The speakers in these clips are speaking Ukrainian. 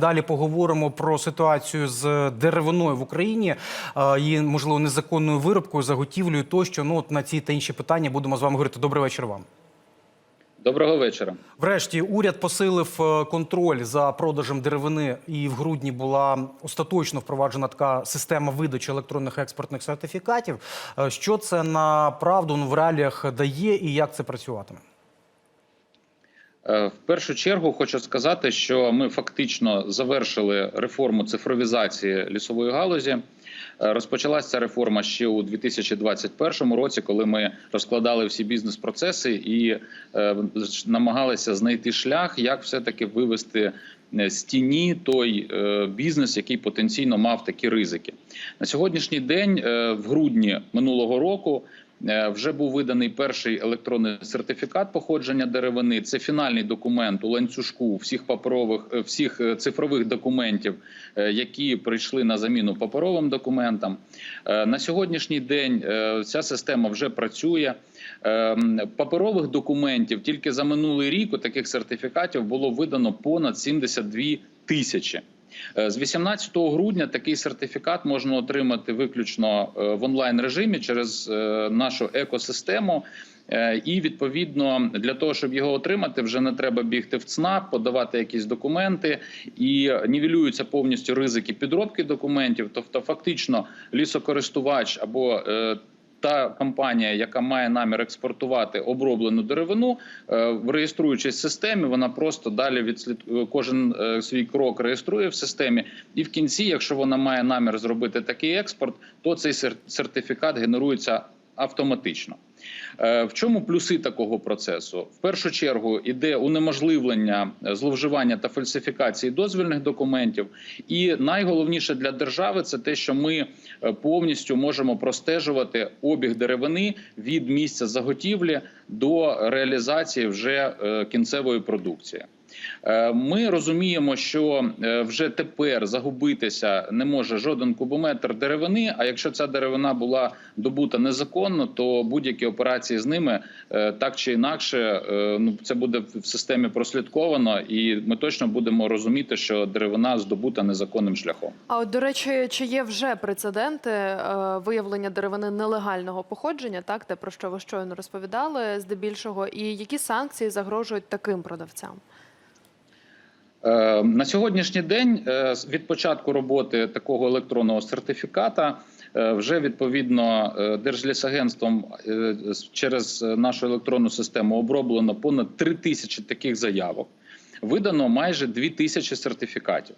Далі поговоримо про ситуацію з деревиною в Україні, її можливо незаконною виробкою, заготівлею тощо. Ну от на ці та інші питання будемо з вами говорити. Добрий вечір вам. Доброго вечора. Врешті уряд посилив е, контроль за продажем деревини, і в грудні була остаточно впроваджена така система видачі електронних експортних сертифікатів. Е, Що це на правду ну, в реаліях дає і як це працюватиме? Е, В першу чергу хочу сказати, що ми фактично завершили реформу цифровізації лісової галузі. Е, Розпочалася ця реформа ще у 2021 році, коли ми розкладали всі бізнес-процеси і е, намагалися знайти шлях, як все-таки вивести е, з тіні той бізнес, який потенційно мав такі ризики. На сьогоднішній день, в грудні минулого року, Вже був виданий перший електронний сертифікат походження деревини. Це фінальний документ у ланцюжку всіх паперових е, всіх е, цифрових документів, е, які прийшли на заміну паперовим документам. Е, На сьогоднішній день е, ця система вже працює. Е, Паперових документів тільки за минулий рік у таких сертифікатів було видано понад 72 тисячі. Е, З 18 грудня такий сертифікат можна отримати виключно е, в онлайн режимі через е, нашу екосистему. І відповідно для того, щоб його отримати, вже не треба бігти в ЦНАП, подавати якісь документи, і нівелюються повністю ризики підробки документів. Тобто, фактично, лісокористувач або та компанія, яка має намір експортувати оброблену деревину, е, реєструючись в системі, вона просто далі відслід кожен е, свій крок реєструє в системі, і в кінці, якщо вона має намір зробити такий експорт, то цей сер- сертифікат генерується автоматично. Е, В чому плюси такого процесу? В першу чергу іде унеможливлення е, зловживання та фальсифікації дозвільних документів. І найголовніше для держави це те, що ми е, повністю можемо простежувати обіг деревини від місця заготівлі до реалізації вже кінцевої продукції. Е, Ми розуміємо, що е, вже тепер загубитися не може жоден кубометр деревини. А якщо ця деревина була добута незаконно, то будь-які операції з ними е, так чи інакше, ну це буде в системі прослідковано, і ми точно будемо розуміти, що деревина здобута незаконним шляхом. А от до речі, чи є вже прецеденти виявлення деревини нелегального походження, так те про що ви щойно розповідали, здебільшого, і які санкції загрожують таким продавцям? Е, На сьогоднішній день е, від початку роботи такого електронного сертифіката е, вже відповідно Держлісагентством через нашу електронну систему оброблено понад 3 тисячі таких заявок. Видано майже 2 тисячі сертифікатів.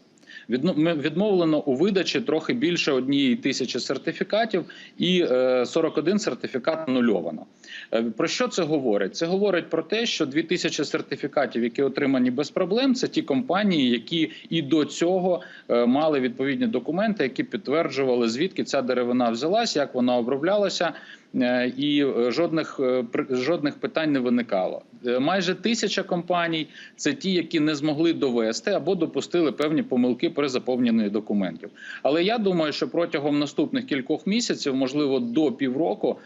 Відмовлено у видачі трохи більше однієї тисячі сертифікатів, і е, 41 сертифікат анульовано. Е, Про що це говорить? Це говорить про те, що 2000 сертифікатів, які отримані без проблем, це ті компанії, які і до цього е, мали відповідні документи, які підтверджували, звідки ця деревина взялась, як вона оброблялася. Е, І е, жодних е, жодних питань не виникало. Майже тисяча компаній це ті, які не змогли довести або допустили певні помилки при заповненні документів. Але я думаю, що протягом наступних кількох місяців, можливо, до півроку,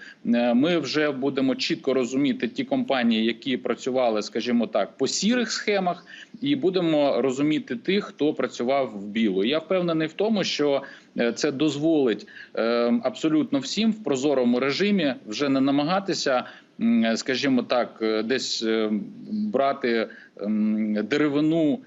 ми вже будемо чітко розуміти ті компанії, які працювали, скажімо так, по сірих схемах, і будемо розуміти тих, хто працював в білу. Я впевнений в тому, що це дозволить е, абсолютно всім в прозорому режимі вже не намагатися. Скажімо так, е, десь е, брати ем, деревину е,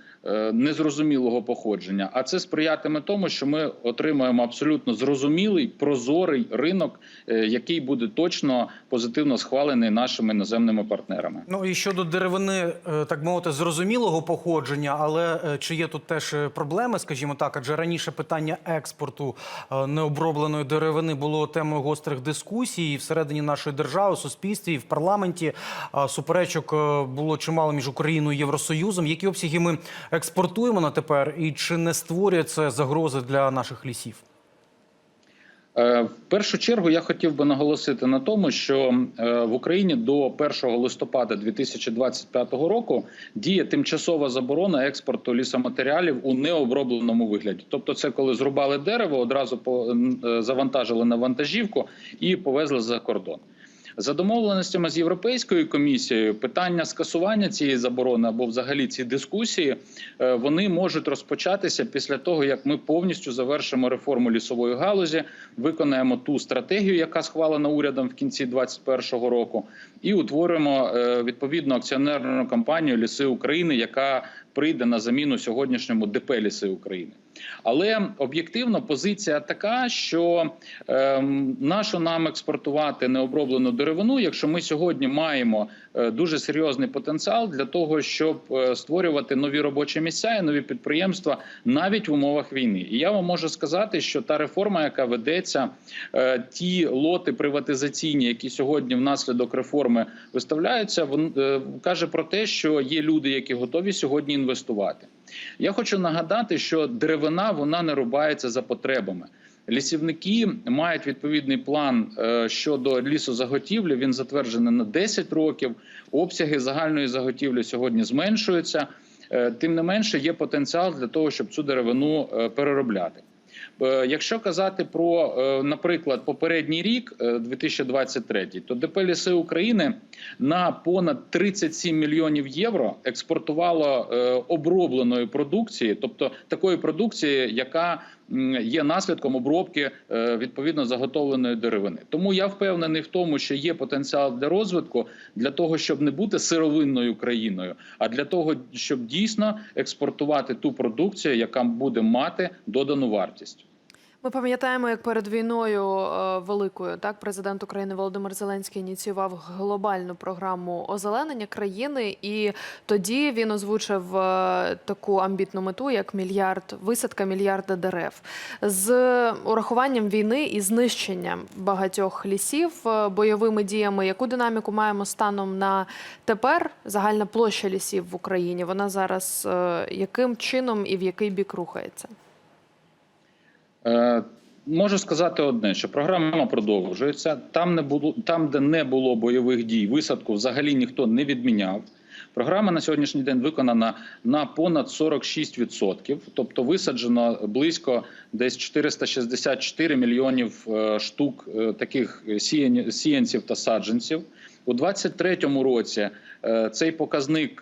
незрозумілого походження, а це сприятиме тому, що ми отримаємо абсолютно зрозумілий прозорий ринок, е, який буде точно позитивно схвалений нашими іноземними партнерами. Ну і щодо деревини, е, так мовити, зрозумілого походження, але е, чи є тут теж е, проблеми, скажімо так, адже раніше питання експорту е, необробленої деревини було темою гострих дискусій всередині нашої держави, суспільстві, і в парламенті. Суперечок е, було чимало між Україною і Євросоюзом. Які обсяги ми експортуємо на тепер, і чи не створює це загрози для наших лісів? Е, В першу чергу я хотів би наголосити на тому, що е, в Україні до 1 листопада 2025 року діє тимчасова заборона експорту лісоматеріалів у необробленому вигляді. Тобто, це коли зрубали дерево, одразу е, завантажили на вантажівку і повезли за кордон. За домовленостями з Європейською комісією, питання скасування цієї заборони або взагалі ці дискусії е, вони можуть розпочатися після того, як ми повністю завершимо реформу лісової галузі, виконаємо ту стратегію, яка схвалена урядом в кінці 2021 року, і утворимо е, відповідну акціонерну компанію Ліси України, яка прийде на заміну сьогоднішньому ДП Ліси України. Але об'єктивно позиція така, що ем, нащо нам експортувати необроблену деревину, якщо ми сьогодні маємо е, дуже серйозний потенціал для того, щоб е, створювати нові робочі місця і нові підприємства навіть в умовах війни. І я вам можу сказати, що та реформа, яка ведеться, е, ті лоти приватизаційні, які сьогодні внаслідок реформи виставляються, вон е, каже про те, що є люди, які готові сьогодні інвестувати. Я хочу нагадати, що деревина вона не рубається за потребами. Лісівники мають відповідний план е, щодо лісозаготівлі. Він затверджений на 10 років. Обсяги загальної заготівлі сьогодні зменшуються. Е, Тим не менше, є потенціал для того, щоб цю деревину е, переробляти. Е, Якщо казати про, е, наприклад, попередній рік, е, 2023, то ДП «Ліси України на понад 37 мільйонів євро експортувало е, обробленої продукції, тобто такої продукції, яка є наслідком обробки е, відповідно заготовленої деревини. Тому я впевнений в тому, що є потенціал для розвитку для того, щоб не бути сировинною країною, а для того, щоб дійсно експортувати ту продукцію, яка буде мати додану вартість. Ми пам'ятаємо, як перед війною е, великою так президент України Володимир Зеленський ініціював глобальну програму озеленення країни, і тоді він озвучив е, таку амбітну мету, як мільярд висадка мільярда дерев з урахуванням війни і знищенням багатьох лісів е, бойовими діями. Яку динаміку маємо станом на тепер? Загальна площа лісів в Україні. Вона зараз яким чином і в який бік рухається? Е, Можу сказати одне, що програма продовжується. Там не було там, де не було бойових дій, висадку взагалі ніхто не відміняв. Програма на сьогоднішній день виконана на понад 46%, тобто висаджено близько десь 464 мільйонів е, штук е, таких сіянців та саджанців. У 2023 році цей показник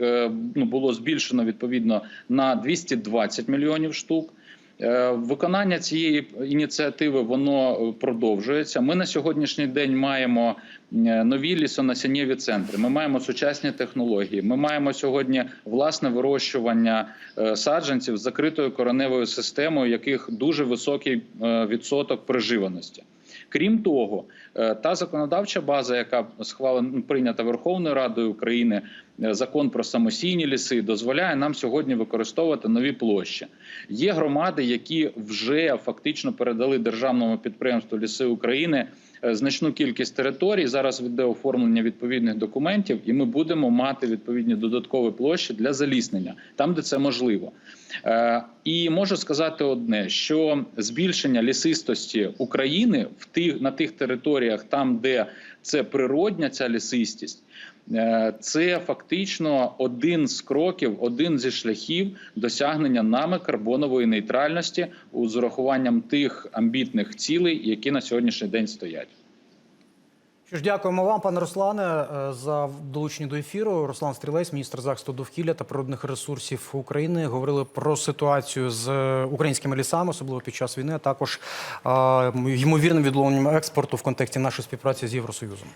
ну, було збільшено відповідно на 220 мільйонів штук. Е, Виконання цієї ініціативи воно е, продовжується. Ми на сьогоднішній день маємо е, нові лісонасіннєві центри. Ми маємо сучасні технології. Ми маємо сьогодні власне вирощування саджанців з закритою кореневою системою, яких дуже високий відсоток приживаності. Крім того, та законодавча база, яка схвалена прийнята Верховною Радою України, закон про самосійні ліси, дозволяє нам сьогодні використовувати нові площі. Є громади, які вже фактично передали державному підприємству Ліси України е, значну кількість територій. Зараз йде оформлення відповідних документів, і ми будемо мати відповідні додаткові площі для заліснення там, де це можливо. Е, І можу сказати одне: що збільшення лісистості України в тих на тих територіях, там де це природня ця лісистість. Е, Це фактично один з кроків, один зі шляхів досягнення нами карбонової нейтральності з урахуванням тих амбітних цілей, які на сьогоднішній день стоять. Що ж, дякуємо вам, пане Руслане, е, за долучення до ефіру. Руслан Стрілець, міністр захисту довкілля та природних ресурсів України, говорили про ситуацію з е, українськими лісами, особливо під час війни, а також ймовірним відловленням експорту в контексті нашої співпраці з Євросоюзом.